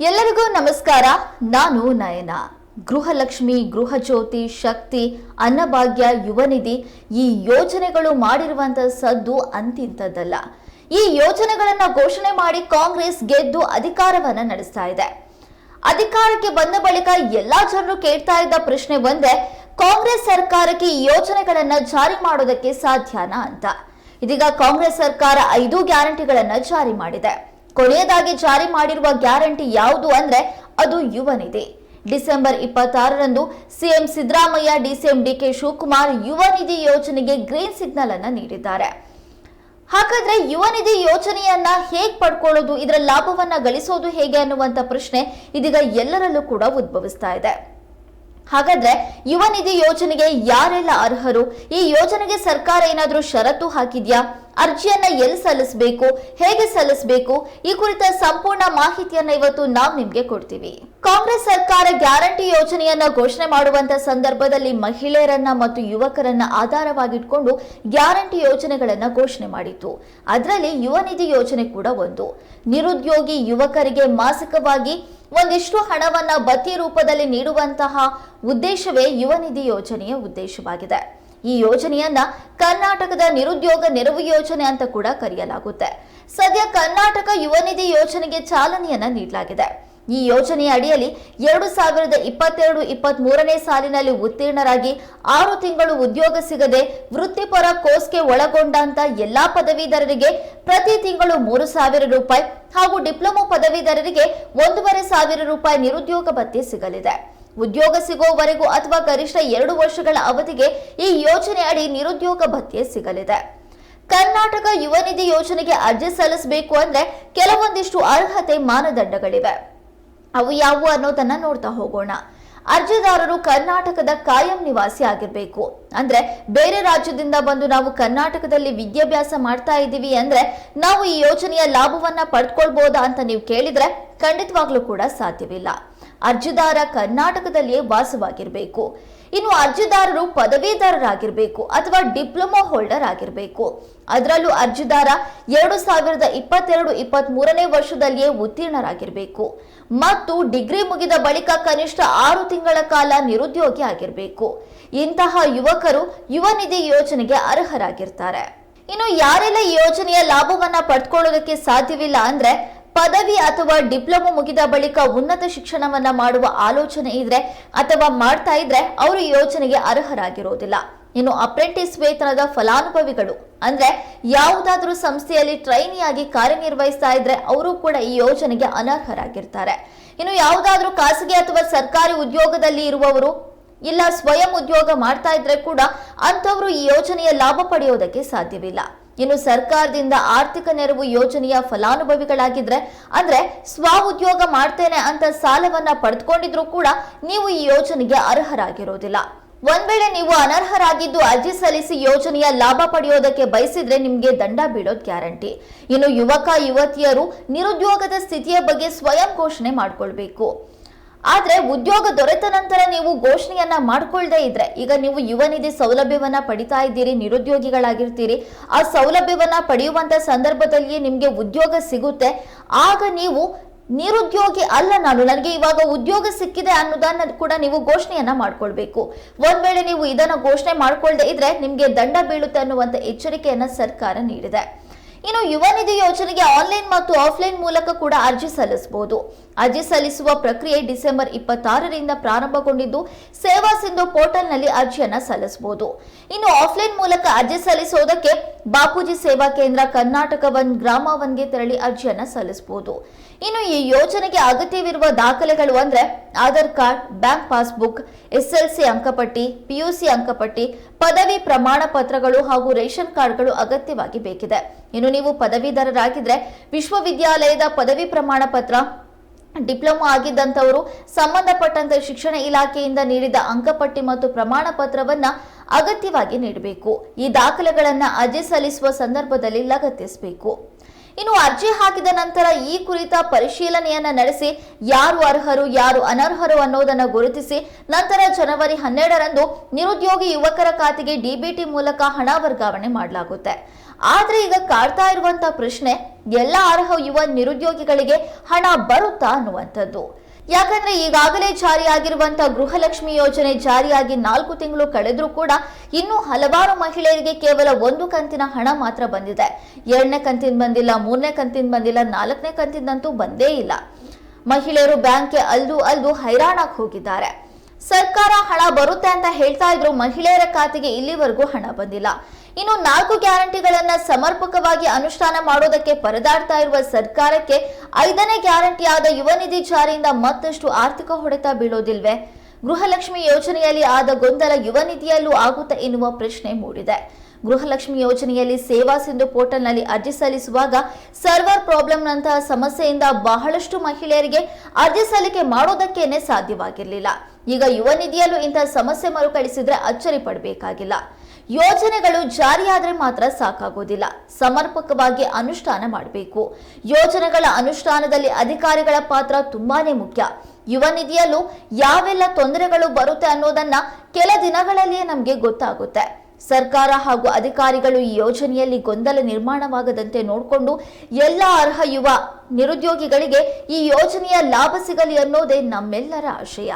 ಎಲ್ಲರಿಗೂ ನಮಸ್ಕಾರ. ನಾನು ನಯನ. ಗೃಹಲಕ್ಷ್ಮಿ, ಗೃಹಜ್ಯೋತಿ, ಶಕ್ತಿ, ಅನ್ನಭಾಗ್ಯ, ಯುವನಿಧಿ ಈ ಯೋಜನೆಗಳು ಮಾಡಿರುವಂತಹ ಸದ್ದು ಅಂತಿಂತದ್ದಲ್ಲ ಈ ಯೋಜನೆಗಳನ್ನ ಘೋಷಣೆ ಮಾಡಿ ಕಾಂಗ್ರೆಸ್ ಗೆದ್ದು ಅಧಿಕಾರವನ್ನ ನಡೆಸ್ತಾ ಇದೆ. ಅಧಿಕಾರಕ್ಕೆ ಬಂದ ಬಳಿಕ ಎಲ್ಲಾ ಜನರು ಕೇಳ್ತಾ ಇದ್ದ ಪ್ರಶ್ನೆ ಒಂದೇ ಕಾಂಗ್ರೆಸ್ ಸರ್ಕಾರಕ್ಕೆ ಈ ಯೋಜನೆಗಳನ್ನ ಜಾರಿ ಮಾಡೋದಕ್ಕೆ ಸಾಧ್ಯನಾ ಅಂತ. ಇದೀಗ ಕಾಂಗ್ರೆಸ್ ಸರ್ಕಾರ ಐದು ಗ್ಯಾರಂಟಿಗಳನ್ನ ಜಾರಿ ಮಾಡಿದೆ. ಕೊನೆಯದಾಗಿ ಜಾರಿ ಮಾಡಿರುವ ಗ್ಯಾರಂಟಿ ಯಾವುದು ಅಂದ್ರೆ ಅದು ಯುವ ನಿಧಿ ಡಿಸೆಂಬರ್ ಇಪ್ಪತ್ತಾರರಂದು CM Siddaramaiah, DCM DK Shivakumar Yuva Nidhi ಯೋಜನೆಗೆ ಗ್ರೀನ್ ಸಿಗ್ನಲ್ ಅನ್ನ ನೀಡಿದ್ದಾರೆ. ಹಾಗಾದ್ರೆ ಯುವ ನಿಧಿ ಯೋಜನೆಯನ್ನ ಹೇಗ್ ಪಡ್ಕೊಳ್ಳೋದು, ಇದರ ಲಾಭವನ್ನ ಗಳಿಸೋದು ಹೇಗೆ ಅನ್ನುವಂತ ಪ್ರಶ್ನೆ ಇದೀಗ ಎಲ್ಲರಲ್ಲೂ ಕೂಡ ಉದ್ಭವಿಸ್ತಾ ಇದೆ. ಹಾಗಾದ್ರೆ ಯುವ ನಿಧಿ ಯೋಜನೆಗೆ ಯಾರೆಲ್ಲ ಅರ್ಹರು, ಈ ಯೋಜನೆಗೆ ಸರ್ಕಾರ ಏನಾದರೂ ಷರತ್ತು ಹಾಕಿದ್ಯಾ? ಅರ್ಜಿಯನ್ನ ಎಲ್ಲಿ ಸಲ್ಲಿಸಬೇಕು, ಹೇಗೆ ಸಲ್ಲಿಸಬೇಕು, ಈ ಕುರಿತ ಸಂಪೂರ್ಣ ಮಾಹಿತಿಯನ್ನ ಇವತ್ತು ನಾವು ನಿಮ್ಗೆ ಕೊಡ್ತೀವಿ. ಕಾಂಗ್ರೆಸ್ ಸರ್ಕಾರ ಗ್ಯಾರಂಟಿ ಯೋಜನೆಯನ್ನ ಘೋಷಣೆ ಮಾಡುವಂತ ಸಂದರ್ಭದಲ್ಲಿ ಮಹಿಳೆಯರನ್ನ ಮತ್ತು ಯುವಕರನ್ನ ಆಧಾರವಾಗಿಟ್ಕೊಂಡು ಗ್ಯಾರಂಟಿ ಯೋಜನೆಗಳನ್ನ ಘೋಷಣೆ ಮಾಡಿತ್ತು. ಅದರಲ್ಲಿ ಯುವ ನಿಧಿ ಯೋಜನೆ ಕೂಡ ಒಂದು. ನಿರುದ್ಯೋಗಿ ಯುವಕರಿಗೆ ಮಾಸಿಕವಾಗಿ ಒಂದಿಷ್ಟು ಹಣವನ್ನ ಬತ್ತಿ ರೂಪದಲ್ಲಿ ನೀಡುವಂತಹ ಉದ್ದೇಶವೇ ಯುವ ನಿಧಿ ಯೋಜನೆಯ ಉದ್ದೇಶವಾಗಿದೆ. ಈ ಯೋಜನೆಯನ್ನ ಕರ್ನಾಟಕದ ನಿರುದ್ಯೋಗ ನೆರವು ಯೋಜನೆ ಅಂತ ಕೂಡ ಕರೆಯಲಾಗುತ್ತೆ. ಸದ್ಯ ಕರ್ನಾಟಕ ಯುವ ನಿಧಿ ಯೋಜನೆಗೆ ಚಾಲನೆಯನ್ನ ನೀಡಲಾಗಿದೆ. ಈ ಯೋಜನೆಯ ಅಡಿಯಲ್ಲಿ ಎರಡು ಸಾವಿರದ ಇಪ್ಪತ್ತೆರಡು ಇಪ್ಪತ್ತ್ ಮೂರನೇ ಸಾಲಿನಲ್ಲಿ ಉತ್ತೀರ್ಣರಾಗಿ ಆರು ತಿಂಗಳು ಉದ್ಯೋಗ ಸಿಗದೆ ವೃತ್ತಿಪರ ಕೋರ್ಸ್ಗೆ ಒಳಗೊಂಡಂತ ಎಲ್ಲಾ ಪದವೀಧರರಿಗೆ ಪ್ರತಿ ತಿಂಗಳು ಮೂರು ಸಾವಿರ ರೂಪಾಯಿ ಹಾಗೂ ಡಿಪ್ಲೊಮೊ ಪದವೀಧರರಿಗೆ ಒಂದೂವರೆ ಸಾವಿರ ರೂಪಾಯಿ ನಿರುದ್ಯೋಗ ಭತ್ಯೆ ಸಿಗಲಿದೆ. ಉದ್ಯೋಗ ಸಿಗುವವರೆಗೂ ಅಥವಾ ಗರಿಷ್ಠ ಎರಡು ವರ್ಷಗಳ ಅವಧಿಗೆ ಈ ಯೋಜನೆ ಅಡಿ ನಿರುದ್ಯೋಗ ಭತ್ಯೆ ಸಿಗಲಿದೆ. ಕರ್ನಾಟಕ ಯುವ ನಿಧಿ ಯೋಜನೆಗೆ ಅರ್ಜಿ ಸಲ್ಲಿಸಬೇಕು ಅಂದ್ರೆ ಕೆಲವೊಂದಿಷ್ಟು ಅರ್ಹತೆ ಮಾನದಂಡಗಳಿವೆ. ಅವು ಯಾವುವು ಅನ್ನೋದನ್ನ ನೋಡ್ತಾ ಹೋಗೋಣ. ಅರ್ಜಿದಾರರು ಕರ್ನಾಟಕದ ಕಾಯಂ ನಿವಾಸಿ ಆಗಿರಬೇಕು. ಅಂದ್ರೆ ಬೇರೆ ರಾಜ್ಯದಿಂದ ಬಂದು ನಾವು ಕರ್ನಾಟಕದಲ್ಲಿ ವಿದ್ಯಾಭ್ಯಾಸ ಮಾಡ್ತಾ ಇದ್ದೀವಿ ಅಂದ್ರೆ ನಾವು ಈ ಯೋಜನೆಯ ಲಾಭವನ್ನ ಪಡ್ಕೊಳ್ಬಹುದಾ ಅಂತ ನೀವು ಕೇಳಿದ್ರೆ ಖಂಡಿತವಾಗ್ಲೂ ಕೂಡ ಸಾಧ್ಯವಿಲ್ಲ. ಅರ್ಜಿದಾರ ಕರ್ನಾಟಕದಲ್ಲಿಯೇ ವಾಸವಾಗಿರಬೇಕು. ಇನ್ನು ಅರ್ಜಿದಾರರು ಪದವೀಧರರಾಗಿರಬೇಕು ಅಥವಾ ಡಿಪ್ಲೊಮಾ ಹೋಲ್ಡರ್ ಆಗಿರಬೇಕು ಅದರಲ್ಲೂ ಅರ್ಜಿದಾರ ಎರಡು ಸಾವಿರದ ಇಪ್ಪತ್ತೆರಡು ಇಪ್ಪತ್ತ್ ಮೂರನೇ ವರ್ಷದಲ್ಲಿಯೇ ಉತ್ತೀರ್ಣರಾಗಿರಬೇಕು. ಮತ್ತು ಡಿಗ್ರಿ ಮುಗಿದ ಬಳಿಕ ಕನಿಷ್ಠ ಆರು ತಿಂಗಳ ಕಾಲ ನಿರುದ್ಯೋಗಿ ಆಗಿರಬೇಕು. ಇಂತಹ ಯುವಕರು ಯುವ ನಿಧಿ ಯೋಜನೆಗೆ ಅರ್ಹರಾಗಿರ್ತಾರೆ. ಇನ್ನು ಯಾರೆಲ್ಲ ಈ ಯೋಜನೆಯ ಲಾಭವನ್ನ ಪಡ್ಕೊಳ್ಳೋದಕ್ಕೆ ಸಾಧ್ಯವಿಲ್ಲ ಅಂದ್ರೆ ಪದವಿ ಅಥವಾ ಡಿಪ್ಲೊಮೊ ಮುಗಿದ ಬಳಿಕ ಉನ್ನತ ಶಿಕ್ಷಣವನ್ನ ಮಾಡುವ ಆಲೋಚನೆ ಇದ್ರೆ ಅಥವಾ ಮಾಡ್ತಾ ಇದ್ರೆ ಅವರು ಯೋಜನೆಗೆ ಅರ್ಹರಾಗಿರೋದಿಲ್ಲ. ಇನ್ನು ಅಪ್ರೆಂಟಿಸ್ ವೇತನದ ಫಲಾನುಭವಿಗಳು ಅಂದ್ರೆ ಯಾವುದಾದ್ರೂ ಸಂಸ್ಥೆಯಲ್ಲಿ ಟ್ರೈನಿಯಾಗಿ ಕಾರ್ಯನಿರ್ವಹಿಸ್ತಾ ಇದ್ರೆ ಅವರು ಕೂಡ ಈ ಯೋಜನೆಗೆ ಅನರ್ಹರಾಗಿರ್ತಾರೆ. ಇನ್ನು ಯಾವುದಾದ್ರೂ ಖಾಸಗಿ ಅಥವಾ ಸರ್ಕಾರಿ ಉದ್ಯೋಗದಲ್ಲಿ ಇರುವವರು ಇಲ್ಲ ಸ್ವಯಂ ಉದ್ಯೋಗ ಮಾಡ್ತಾ ಇದ್ರೆ ಕೂಡ ಅಂಥವರು ಈ ಯೋಜನೆಯ ಲಾಭ ಪಡೆಯೋದಕ್ಕೆ ಸಾಧ್ಯವಿಲ್ಲ. ಇನ್ನು ಸರ್ಕಾರದಿಂದ ಆರ್ಥಿಕ ನೆರವು ಯೋಜನೆಯ ಫಲಾನುಭವಿಗಳಾಗಿದ್ರೆ, ಅಂದ್ರೆ ಸ್ವ ಉದ್ಯೋಗ ಮಾಡ್ತೇನೆ ಅಂತ ಸಾಲವನ್ನ ಪಡೆದುಕೊಂಡಿದ್ರು ಕೂಡ ನೀವು ಈ ಯೋಜನೆಗೆ ಅರ್ಹರಾಗಿರೋದಿಲ್ಲ. ಒಂದ್ ವೇಳೆ ನೀವು ಅನರ್ಹರಾಗಿದ್ದು ಅರ್ಜಿ ಸಲ್ಲಿಸಿ ಯೋಜನೆಯ ಲಾಭ ಪಡೆಯೋದಕ್ಕೆ ಬಯಸಿದ್ರೆ ನಿಮ್ಗೆ ದಂಡ ಬೀಳೋದ್ ಗ್ಯಾರಂಟಿ. ಇನ್ನು ಯುವಕ, ಯುವತಿಯರು ನಿರುದ್ಯೋಗದ ಸ್ಥಿತಿಯ ಬಗ್ಗೆ ಸ್ವಯಂ ಘೋಷಣೆ ಮಾಡ್ಕೊಳ್ಬೇಕು. ಆದ್ರೆ ಉದ್ಯೋಗ ದೊರೆತ ನಂತರ ನೀವು ಘೋಷಣೆಯನ್ನ ಮಾಡ್ಕೊಳ್ದೇ ಇದ್ರೆ, ಈಗ ನೀವು ಯುವ ನಿಧಿ ಸೌಲಭ್ಯವನ್ನ ಪಡಿತಾ ಇದ್ದೀರಿ, ನಿರುದ್ಯೋಗಿಗಳಾಗಿರ್ತೀರಿ, ಆ ಸೌಲಭ್ಯವನ್ನ ಪಡೆಯುವಂತ ಸಂದರ್ಭದಲ್ಲಿಯೇ ನಿಮ್ಗೆ ಉದ್ಯೋಗ ಸಿಗುತ್ತೆ. ಆಗ ನೀವು ನಿರುದ್ಯೋಗಿ ಅಲ್ಲ ನಾನು, ನನಗೆ ಇವಾಗ ಉದ್ಯೋಗ ಸಿಕ್ಕಿದೆ ಅನ್ನೋದನ್ನ ಕೂಡ ನೀವು ಘೋಷಣೆಯನ್ನ ಮಾಡ್ಕೊಳ್ಬೇಕು. ಒಂದ್ ವೇಳೆ ನೀವು ಇದನ್ನ ಘೋಷಣೆ ಮಾಡ್ಕೊಳ್ದೇ ಇದ್ರೆ ನಿಮ್ಗೆ ದಂಡ ಬೀಳುತ್ತೆ ಅನ್ನುವಂತ ಎಚ್ಚರಿಕೆಯನ್ನ ಸರ್ಕಾರ ನೀಡಿದೆ. ಇನ್ನು ಯುವ ನಿಧಿ ಯೋಜನೆಗೆ ಆನ್ಲೈನ್ ಮತ್ತು ಆಫ್ಲೈನ್ ಮೂಲಕ ಕೂಡ ಅರ್ಜಿ ಸಲ್ಲಿಸಬಹುದು. ಅರ್ಜಿ ಸಲ್ಲಿಸುವ ಪ್ರಕ್ರಿಯೆ ಡಿಸೆಂಬರ್ ಇಪ್ಪತ್ತಾರರಿಂದ ಪ್ರಾರಂಭಗೊಂಡಿದ್ದು, ಸೇವಾ ಸಿಂಧು ಪೋರ್ಟಲ್ನಲ್ಲಿ ಅರ್ಜಿಯನ್ನ ಸಲ್ಲಿಸಬಹುದು. ಇನ್ನು ಆಫ್ಲೈನ್ ಮೂಲಕ ಅರ್ಜಿ ಸಲ್ಲಿಸುವುದಕ್ಕೆ ಬಾಪೂಜಿ ಸೇವಾ ಕೇಂದ್ರ ಕರ್ನಾಟಕ ಒನ್ ಗ್ರಾಮ ಒನ್ಗೆ ತೆರಳಿ ಅರ್ಜಿಯನ್ನ ಸಲ್ಲಿಸಬಹುದು. ಇನ್ನು ಈ ಯೋಜನೆಗೆ ಅಗತ್ಯವಿರುವ ದಾಖಲೆಗಳು ಅಂದ್ರೆ Aadhaar card, bank passbook SSLC ಅಂಕಪಟ್ಟಿ ಪಿಯುಸಿ ಅಂಕಪಟ್ಟಿ, ಪದವಿ ಪ್ರಮಾಣ ಪತ್ರಗಳು ಹಾಗೂ ರೇಷನ್ ಕಾರ್ಡ್ಗಳು ಅಗತ್ಯವಾಗಿ ಬೇಕಿದೆ. ಇನ್ನು ನೀವು ಪದವೀಧರರಾಗಿದ್ರೆ ವಿಶ್ವವಿದ್ಯಾಲಯದ ಪದವಿ ಪ್ರಮಾಣ ಪತ್ರ, ಡಿಪ್ಲೊಮಾ ಆಗಿದ್ದಂಥವರು ಸಂಬಂಧಪಟ್ಟಂತೆ ಶಿಕ್ಷಣ ಇಲಾಖೆಯಿಂದ ನೀಡಿದ ಅಂಕಪಟ್ಟಿ ಮತ್ತು ಪ್ರಮಾಣ ಪತ್ರವನ್ನ ಅಗತ್ಯವಾಗಿ ನೀಡಬೇಕು. ಈ ದಾಖಲೆಗಳನ್ನು ಅರ್ಜಿ ಸಲ್ಲಿಸುವ ಸಂದರ್ಭದಲ್ಲಿ ಲಗತ್ತಿಸಬೇಕು. ಇನ್ನು ಅರ್ಜಿ ಹಾಕಿದ ನಂತರ ಈ ಕುರಿತ ಪರಿಶೀಲನೆಯನ್ನ ನಡೆಸಿ ಯಾರು ಅರ್ಹರು, ಯಾರು ಅನರ್ಹರು ಅನ್ನೋದನ್ನ ಗುರುತಿಸಿ ನಂತರ ಜನವರಿ ಹನ್ನೆರಡರಂದು ನಿರುದ್ಯೋಗಿ ಯುವಕರ ಖಾತೆಗೆ ಡಿಬಿಟಿ ಮೂಲಕ ಹಣ ವರ್ಗಾವಣೆ ಮಾಡಲಾಗುತ್ತೆ. ಆದ್ರೆ ಈಗ ಕಾಡ್ತಾ ಇರುವಂತ ಪ್ರಶ್ನೆ, ಎಲ್ಲ ಅರ್ಹ ಯುವ ನಿರುದ್ಯೋಗಿಗಳಿಗೆ ಹಣ ಬರುತ್ತಾ ಅನ್ನುವಂಥದ್ದು. ಯಾಕಂದ್ರೆ ಈಗಾಗಲೇ ಜಾರಿಯಾಗಿರುವಂತಹ ಗೃಹಲಕ್ಷ್ಮಿ ಯೋಜನೆ ಜಾರಿಯಾಗಿ ನಾಲ್ಕು ತಿಂಗಳು ಕಳೆದ್ರೂ ಕೂಡ ಇನ್ನೂ ಹಲವಾರು ಮಹಿಳೆಯರಿಗೆ ಕೇವಲ ಒಂದು ಕಂತಿನ ಹಣ ಮಾತ್ರ ಬಂದಿದೆ. ಎರಡನೇ ಕಂತಿನ ಬಂದಿಲ್ಲ, ಮೂರನೇ ಕಂತಿನ ಬಂದಿಲ್ಲ, ನಾಲ್ಕನೇ ಕಂತಿನಂತೂ ಬಂದೇ ಇಲ್ಲ. ಮಹಿಳೆಯರು ಬ್ಯಾಂಕ್ಗೆ ಅಲ್ದು ಅಲ್ದು ಹೈರಾಣಾಗಿ ಹೋಗಿದ್ದಾರೆ. ಸರ್ಕಾರ ಹಣ ಬರುತ್ತೆ ಅಂತ ಹೇಳ್ತಾ ಇದ್ರು ಮಹಿಳೆಯರ ಖಾತೆಗೆ ಇಲ್ಲಿವರೆಗೂ ಹಣ ಬಂದಿಲ್ಲ. ಇನ್ನು ನಾಲ್ಕು ಗ್ಯಾರಂಟಿಗಳನ್ನ ಸಮರ್ಪಕವಾಗಿ ಅನುಷ್ಠಾನ ಮಾಡೋದಕ್ಕೆ ಪರದಾಡ್ತಾ ಇರುವ ಸರ್ಕಾರಕ್ಕೆ ಐದನೇ ಗ್ಯಾರಂಟಿಯಾದ ಯುವ ನಿಧಿ ಜಾರಿಯಿಂದ ಮತ್ತಷ್ಟು ಆರ್ಥಿಕ ಹೊಡೆತ ಬೀಳೋದಿಲ್ವೇ? ಗೃಹಲಕ್ಷ್ಮಿ ಯೋಜನೆಯಲ್ಲಿ ಆದ ಗೊಂದಲ ಯುವ ನಿಧಿಯಲ್ಲೂ ಆಗುತ್ತಾ ಎನ್ನುವ ಪ್ರಶ್ನೆ ಮೂಡಿದೆ. ಗೃಹಲಕ್ಷ್ಮಿ ಯೋಜನೆಯಲ್ಲಿ ಸೇವಾ ಸಿಂಧು ಪೋರ್ಟಲ್ನಲ್ಲಿ ಅರ್ಜಿ ಸಲ್ಲಿಸುವಾಗ ಸರ್ವರ್ ಪ್ರಾಬ್ಲಮ್ನಂತಹ ಸಮಸ್ಯೆಯಿಂದ ಬಹಳಷ್ಟು ಮಹಿಳೆಯರಿಗೆ ಅರ್ಜಿ ಸಲ್ಲಿಕೆ ಮಾಡೋದಕ್ಕೇನೆ ಸಾಧ್ಯವಾಗಿರಲಿಲ್ಲ. ಈಗ ಯುವ ನಿಧಿಯಲ್ಲೂ ಇಂತಹ ಸಮಸ್ಯೆ ಮರುಕಳಿಸಿದ್ರೆ ಅಚ್ಚರಿ ಪಡಬೇಕಾಗಿಲ್ಲ. ಯೋಜನೆಗಳು ಜಾರಿಯಾದರೆ ಮಾತ್ರ ಸಾಕಾಗೋದಿಲ್ಲ. ಸಮರ್ಪಕವಾಗಿ ಅನುಷ್ಠಾನ ಮಾಡಬೇಕು. ಯೋಜನೆಗಳ ಅನುಷ್ಠಾನದಲ್ಲಿ ಅಧಿಕಾರಿಗಳ ಪಾತ್ರ ತುಂಬಾನೇ ಮುಖ್ಯ. ಯುವ ನಿಧಿಯಲ್ಲೂ ಯಾವೆಲ್ಲ ತೊಂದರೆಗಳು ಬರುತ್ತೆ ಅನ್ನೋದನ್ನ ಕೆಲ ದಿನಗಳಲ್ಲಿಯೇ ನಮಗೆ ಗೊತ್ತಾಗುತ್ತೆ. ಸರ್ಕಾರ ಹಾಗೂ ಅಧಿಕಾರಿಗಳು ಈ ಯೋಜನೆಯಲ್ಲಿ ಗೊಂದಲ ನಿರ್ಮಾಣವಾಗದಂತೆ ನೋಡಿಕೊಂಡು ಎಲ್ಲ ಅರ್ಹ ಯುವ ನಿರುದ್ಯೋಗಿಗಳಿಗೆ ಈ ಯೋಜನೆಯ ಲಾಭ ಸಿಗಲಿ ಅನ್ನೋದೇ ನಮ್ಮೆಲ್ಲರ ಆಶಯ.